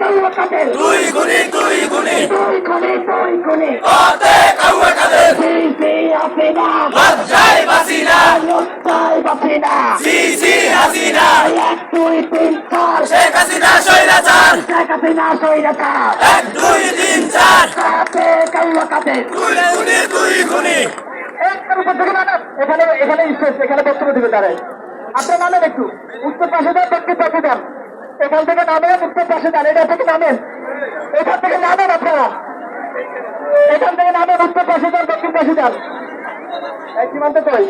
কাউয়া কাদের দুই গুণি দুই গুণি। দুই খুনি দুই খুনি পথে কাউয়া কাদের সিসি হাসিনা লজ্জায় বাসিনা লজ্জায় বাসিনা সিসি হাসিনা। এক দুই তিন চার শেখ হাসিনা স্বৈরাচার। শেখ হাসিনা সৈরাচার এক দুই তিন চার। কাতে কাউয়া কাদের দুই গুণি দুই গুণি। এখানে এখানে স্টেজ এখানে বক্তব্য দিবে তারা আপনার নামেন একটু। উত্তর পাশে যান দক্ষিণ পাশে যান এখান থেকে নামেন উত্তর পাশে যান এটা থেকে নামেন। এখান থেকে নামেন আপনারা। এখান থেকে নামেন উত্তর পাশে যান দক্ষিণ পাশে যান। সীমান্ত কই?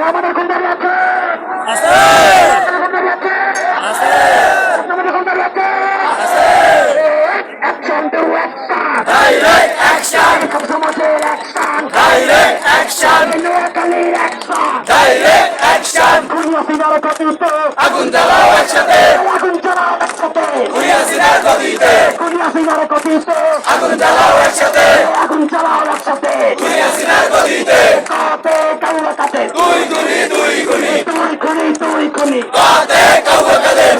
আমাদের কোন দাঁড়িয়ে আছে আমাদের কোন আছে আছে আমাদের কোন দাঁড়িয়ে আছে action to action direct action সমাজের অ্যাকশন ডাইরেক্ট অ্যাকশন নোয়াখালীর অ্যাকশন ডাইরেক্ট অ্যাকশন খুনিয়া সিনার গতিতে আগুন জ্বালাও কুড়িয়া সিনার গদিতে খুনিয়া সিনার গতিতে আগুন জ্বালাও একসাথে। আগুন জ্বালাও গদিতে। কাতে কাউলা কাতে দুই দুই খুনি খুনি।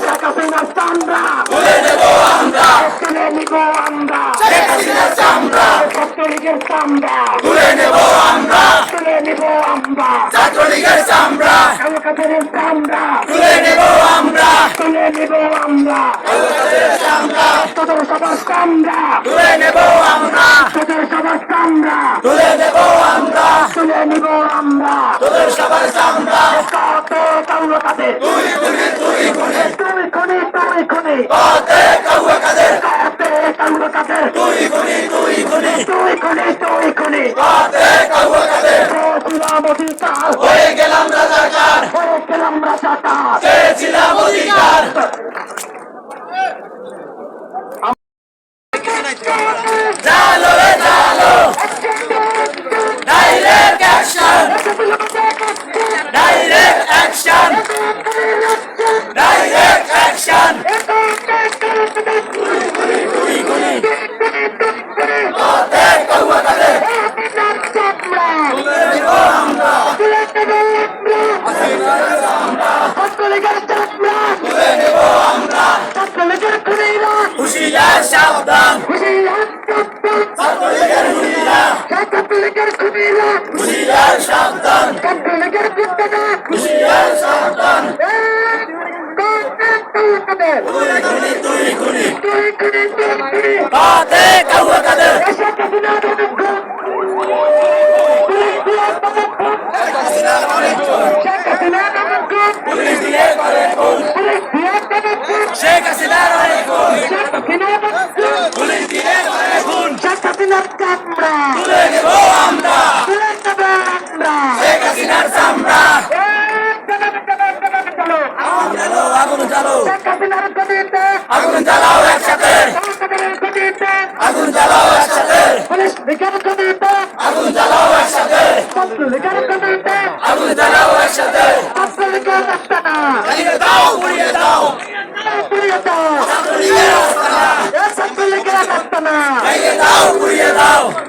শেখ হাসিনার চামড়া। তুলে নেব আমরা। তুলে নিব আমরা। শেখ হাসিনার চামড়া। ছাত্রলীগের চামড়া। তুলে নেব আমরা। তুলে নিব আমরা। ছাত্রলীগের চামড়া। কাউলা কাদের চামড়া। তুলে নেব আমরা। তুলে নিব আমরা। তোদের সবার চামড়া তুলে নেব আমরা। তোদের সবার চামড়া তুলে নেব আমরা। তুলে নিব আমরা। তোদের সবার চামড়া কাতে কাউলা কাদের দুই গুণি দুই গুণি তুই খুনি তুই খুনি। পথে কাউয়া কাদের কাতে কাউলা কাদের দুই গুণি দুই গুণি তুই খুনি তুই খুনি। পথে কাউয়া কাদের ছিলাম অধিকার। হয়ে গেলাম রাজাকার। হয়ে গেলাম রাজাকার। চেয়েছিলাম অধিকার। Let's go! হুশিয়ার সাবধান। ছাত্রলীগের হুশিয়ার হুশিয়ার সাবধান। হুশিয়ার সাবধান। দুই গুণি দুই গুণি পথে কাউয়া কাদের পুলিশ দিয়ে করে খুন শেখ হাসিনার অনেক খুন পুলিশ দিয়ে করে খুন তুলে নেব আমরা। শেখ হাসিনার চামড়া আগুন জ্বালো আগুন জ্বালাও একসাথে। আগুন জ্বালাও একসাথে। আগুন জ্বালাও একসাথে। আগুন জ্বালাও একসাথে। Wow!